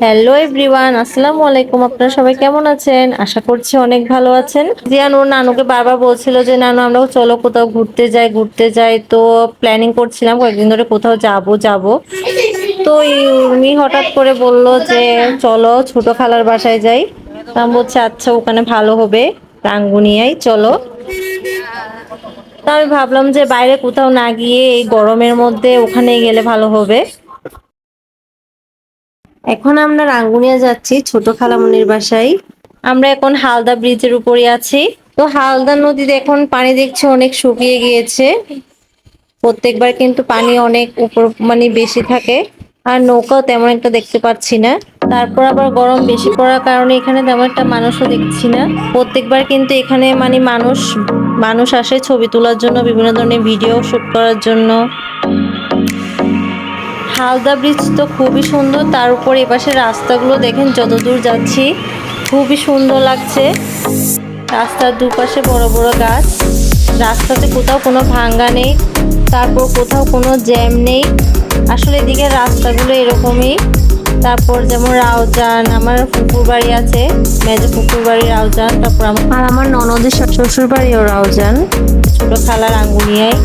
Hello everyone, আসসালামু আলাইকুম। আপনারা সবাই কেমন আছেন? আশা করছি অনেক ভালো আছেন। জিয়ান ওর নানুকে বারবার বলছিল যে, নানু, আমরা চলো কোথাও ঘুরতে যাই ঘুরতে যাই। তো প্ল্যানিং করছিলাম কয়েকদিন ধরে কোথাও যাব যাব। তো উর্মি হঠাৎ করে বলল যে, চলো ছোট খালার বাসায় যাই। আমি বলছি আচ্ছা ওখানে ভালো হবে। রাঙ্গুনিয়াই চলো। তা আমি ভাবলাম যে বাইরে কোথাও না গিয়ে এই গরমের মধ্যে ওখানে গেলে ভালো হবে। এখন আমরা রাঙ্গুনিয়া যাচ্ছি, ছোট খালামনির বাসায়। আমরা এখন হালদা ব্রিজের উপরে আছি। তো হালদা নদীতে এখন পানি দেখছি অনেক শুকিয়ে গিয়েছে। প্রত্যেকবার কিন্তু পানি অনেক উপর মানে বেশি থাকে। আর নৌকাও তেমন একটা দেখতে পাচ্ছি না। তারপর আবার গরম বেশি পড়ার কারণে এখানে তেমন একটা মানুষও দেখছি না। প্রত্যেকবার কিন্তু এখানে মানে মানুষ মানুষ আসে ছবি তোলার জন্য, বিভিন্ন ধরনের ভিডিও শুট করার জন্য। হালদা ব্রিজ তো খুবই সুন্দর, তার উপর এপাশে রাস্তাগুলো দেখেন যতদূর যাচ্ছি, খুবই সুন্দর লাগছে। রাস্তার দুপাশে বড় বড় গাছ, রাস্তাতে কোথাও কোনো ভাঙ্গা নেই, তারপর কোথাও কোনো জ্যাম নেই। আসলে এদিকে রাস্তাগুলো এরকমই। তারপর যেমন রাউজান আমার পুকুর বাড়ি আছে মেজো পুকুর বাড়ি রাউজান তারপর আমার আর আমার ননদের শ্বশুর বাড়িও রাউজান। ছোট খালার আঙ্গুলিয়ায়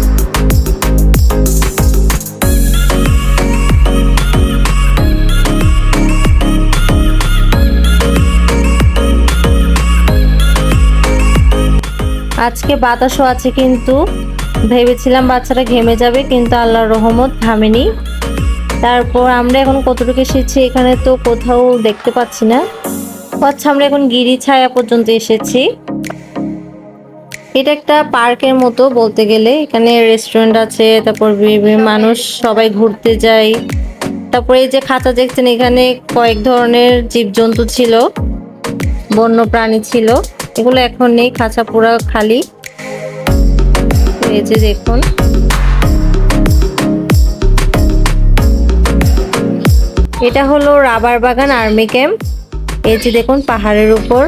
আজকে বাতাসও আছে কিন্তু ভেবেছিলাম বাচ্চাটা ঘেমে যাবে কিন্তু আল্লাহর রহমত ঘামেনি তারপর আমরা এখন কতটুকু এসেছি এখানে তো কোথাও দেখতে পাচ্ছি না। আচ্ছা আমরা এখন গিরি ছায়া পর্যন্ত এসেছি। এটা একটা পার্কের মতো বলতে গেলে। এখানে রেস্টুরেন্ট আছে, তারপর মানুষ সবাই ঘুরতে যায়। তারপরে এই যে খাঁচা দেখছেন, এখানে কয়েক ধরনের জীবজন্তু ছিল বন্য প্রাণী ছিল। এগুলো এখন নেই, খাঁচা পুরা খালি। এই যে দেখুন। এটা হলো রাবার বাগান আর্মি ক্যাম্প এই যে দেখুন পাহাড়ের উপর।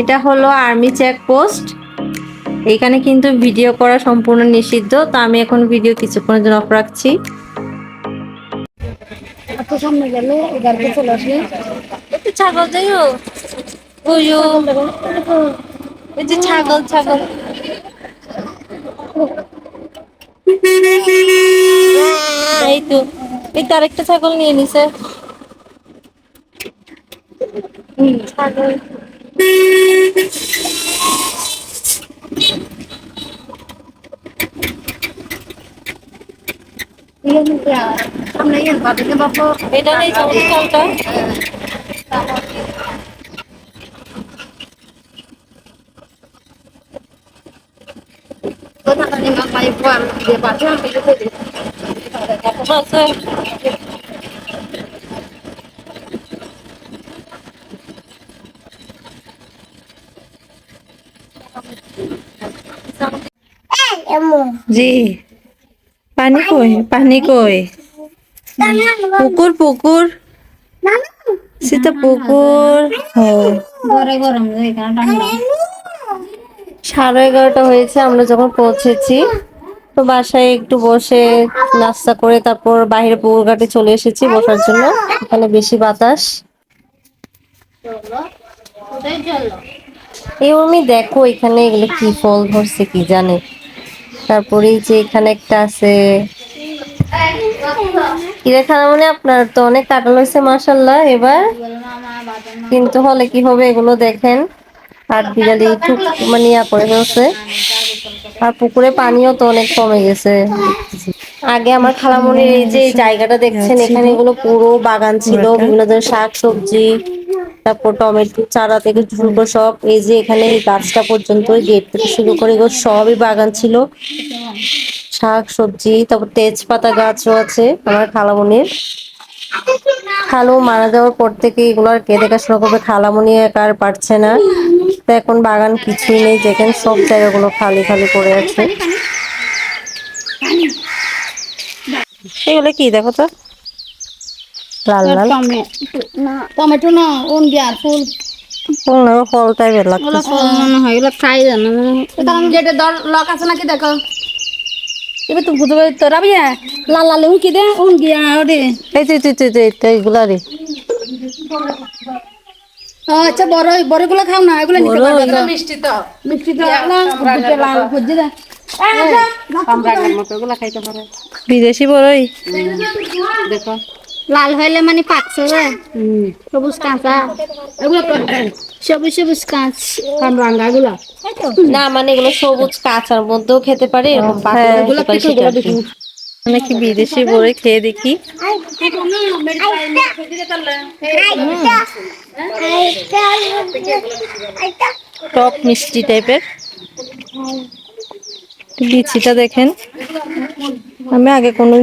এটা হলো আর্মি চেক পোস্ট। এখানে কিন্তু ভিডিও করা সম্পূর্ণ নিষিদ্ধ তো আমি এখন ভিডিও কিছুক্ষণের জন্য অফ রাখছি। সামনে গেলে গাড়িতে চলে আসলে? একটু ছাগল যাইও ওইও এই যে ছাগল ছাগল। এই তো এই তো আরেকটা ছাগল নিয়ে নিছে। ছাগল। এটা নেই চমৎকারটা কথা জানি মা পাই পার দিয়ে পাঠা দিয়ে দিই আছে জি। পানি কই পানি কই? পুকুর পুকুর। সীতা পুকুর। ও ঘরে গরম এখানে ঠান্ডা। সাড়ে এগারোটা হয়েছে, আমরা যখন পৌঁছেছি, তো বাসায় একটু বসে নাস্তা করে তারপর বাইরে পুকুর ঘাটে চলে এসেছি বসার জন্য, এখানে বেশি বাতাস। আমি দেখো এখানে এগুলো কি ফল ধরছে কি জানে। তারপরে যে এখানে একটা আছে কিরে খানা মানে আপনার তো অনেক কাটাল হয়েছে মাসাল্লাহ এবার। কিন্তু হলে কি হবে এগুলো দেখেন। আর বিড়ালি খুব মানে ইয়া করে ফেলছে। আর পুকুরে পানিও তো অনেক কমে গেছে। আগে আমার খালামনির এই যে জায়গাটা দেখছেন এখানে এগুলো পুরো বাগান ছিল বিভিন্ন ধরনের শাক সবজি তারপর টমেটো চারা থেকে শুরু করে সব এই যে এখানে এই গাছটা পর্যন্ত গেট থেকে শুরু করে এগুলো সবই বাগান ছিল। শাক সবজি তারপর তেজপাতা গাছও আছে আমার খালামনির। খালু মারা যাওয়ার পর থেকে এগুলো আর কে দেখাশোনা করবে? খালামনি একা আর পারছে না। তো এখন বাগান কিছুই নেই যেখানে সব জায়গাগুলো খালি খালি পড়ে আছে। এগুলো কি দেখো তো? লাল লাল। টমেটো না ওন গিয়া ফুল কোন ফল টাইপের ওগুলো ফল মনে হয় এগুলো ফ্রাই জানো। কারণ যেটা দর লক আছে নাকি দেখো? এবার তো বুঝতে পারি তো রাবিয়া লাল লাল উঁকি দে উন গিয়া ওরে। এই তুই তুই তুই তুই এইগুলো রে। আচ্ছা বড় বড়গুলো খাও না এগুলো নিতে পারবে। মিষ্টি তো। মিষ্টি তো না বুঝতে লাল বুঝতে দে সম্রাটের মতো এগুলো খাইতে পারে। বিদেশি বড়ই। দেখো। লাল হইলে মানে পাকছে যে সবুজ কাঁচা। এগুলো সবুজ সবুজ কাঁচ কামরাঙ্গা এগুলো। না মানে এগুলো সবুজ কাঁচার মধ্যেও খেতে পারে এরকম পাকা হ্যাঁ, এগুলো খেতে পারে পিঠে সেটা। এগুলো আর কি। আমি কি বিদেশি বড়ই খেয়ে দেখি। টক মিষ্টি টাইপের। বিচিটা দেখেন। আমি আগে কোনো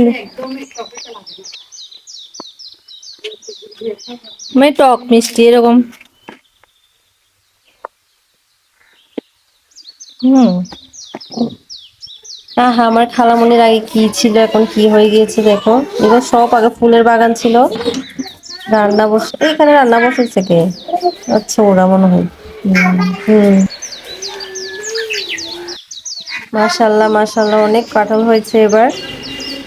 মানে টক মিষ্টি এরকম। হুম। আহা আমার খালামনির আগে কি ছিল এখন কি হয়ে গিয়েছে দেখো। এবার সব আগে ফুলের বাগান ছিল। রান্না বসে এখানে রান্না বসেছে কে? আচ্ছা ওরা মনে হয়। হুম, মাশাল্লাহ অনেক কাঁঠাল হয়েছে এবার।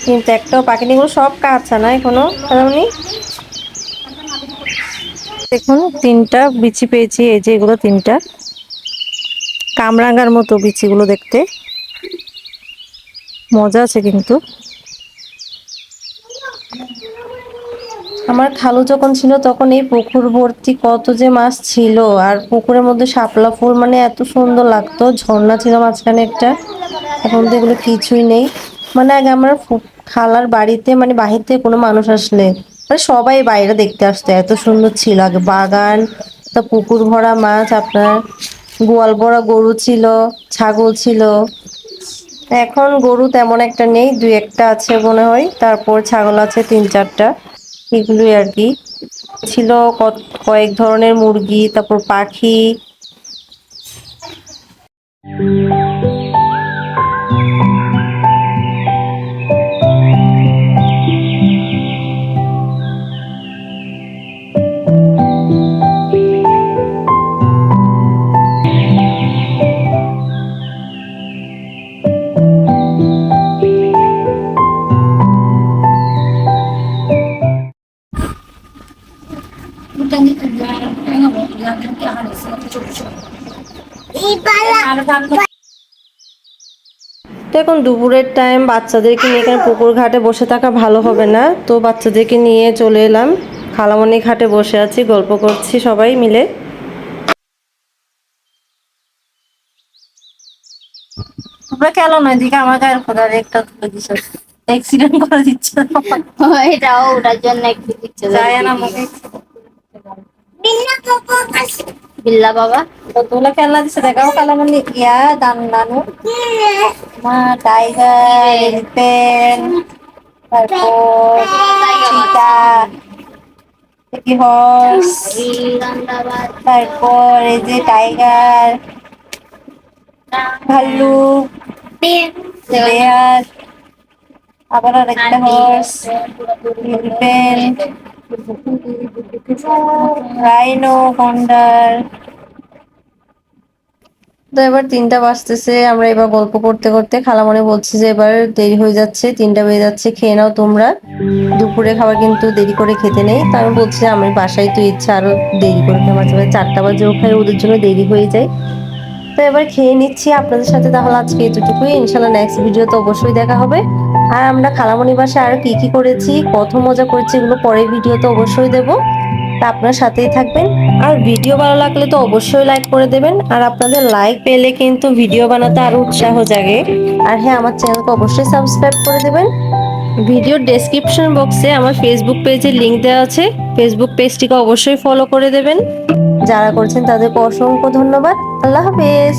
কিন্তু একটাও পাখিনি এগুলো সব কাঁচা না এখনও খালামনি? দেখুন, তিনটা বিচি পেয়েছি, এই যে এগুলো তিনটা। কামরাঙ্গার মতো বিচিগুলো দেখতে। মজা আছে কিন্তু। আমার খালু যখন ছিল তখন এই পুকুর ভর্তি কত যে মাছ ছিল, আর পুকুরের মধ্যে শাপলা ফুল মানে এত সুন্দর লাগতো। ঝর্ণা ছিল মাঝখানে একটা, এখন তো এগুলো কিছুই নেই। মানে আগে আমার খালার বাড়িতে মানে বাহির থেকে কোনো মানুষ আসলে মানে সবাই বাইরে দেখতে আসতো, এত সুন্দর ছিল। আগে বাগান, তা পুকুর ভরা মাছ, আপনার গোয়াল ভরা গরু ছিল, ছাগল ছিল। এখন গরু তেমন একটা নেই, দুই একটা আছে মনে হয়, তারপর ছাগল আছে তিন চারটা। এগুলোই আর কি। ছিল কয়েক ধরনের মুরগি, তারপর পাখি। তো এখন দুপুরের টাইম বাচ্চাদেরকে নিয়ে এখানে পুকুর ঘাটে বসে থাকা ভালো হবে না। তো বাচ্চাদেরকে নিয়ে চলে এলাম। খালামণি ঘাটে বসে আছি গল্প করছি সবাই মিলে। তোমরা খেলো না এদিকে আমার গায়ের খোদার একটা তুলে দিছ। অ্যাক্সিডেন্ট করে দিচ্ছে। এটাও ওটার জন্য একটু দিচ্ছে। যায় না মুখে দেখাও খালামণি ইয়া, দান, নানু। মা, টাইগার, এলিফ্যান্ট, তারপর চিতা কি হর্স, তারপর এই যে টাইগার ভাল্লুক বেয়ার আবার আর একটা হর্স, এলিফ্যান্ট, রাইনো কন্ডার তো এবার তিনটা বাজতেছে, আমরা এবার গল্প করতে করতে খালামনে বলছে যে এবার দেরি হয়ে যাচ্ছে, তিনটা বেজে যাচ্ছে, খেয়ে নাও তোমরা। দুপুরে খাবার কিন্তু দেরি করে খেতে নেই, তো আমি বলছি আমি বাসায় তো ইচ্ছা আরও দেরি করে খাই মাঝে চারটা বাজেও খাই ওদের জন্য দেরি হয়ে যায়। তো এবার খেয়ে নিচ্ছি আপনাদের সাথে, তাহলে আজকে এতটুকুই। ইনশাল্লাহ নেক্সট ভিডিও তো অবশ্যই দেখা হবে। আর আমরা খালামণি বাসায় আর কি কি করেছি, কত মজা করেছি, এগুলো পরের ভিডিও তো অবশ্যই দেবো। তা আপনার সাথেই থাকবেন। আর ভিডিও ভালো লাগলে তো অবশ্যই লাইক করে দেবেন। আর আপনাদের লাইক পেলে কিন্তু ভিডিও বানাতে আরও উৎসাহ জাগে। আর হ্যাঁ আমার চ্যানেলকে অবশ্যই সাবস্ক্রাইব করে দেবেন। ভিডিওর ডেসক্রিপশন বক্সে আমার ফেসবুক পেজের লিংক দেওয়া আছে। ফেসবুক পেজটিকে অবশ্যই ফলো করে দেবেন। যারা করছেন তাদেরকে অসংখ্য ধন্যবাদ। আল্লাহ হাফেজ।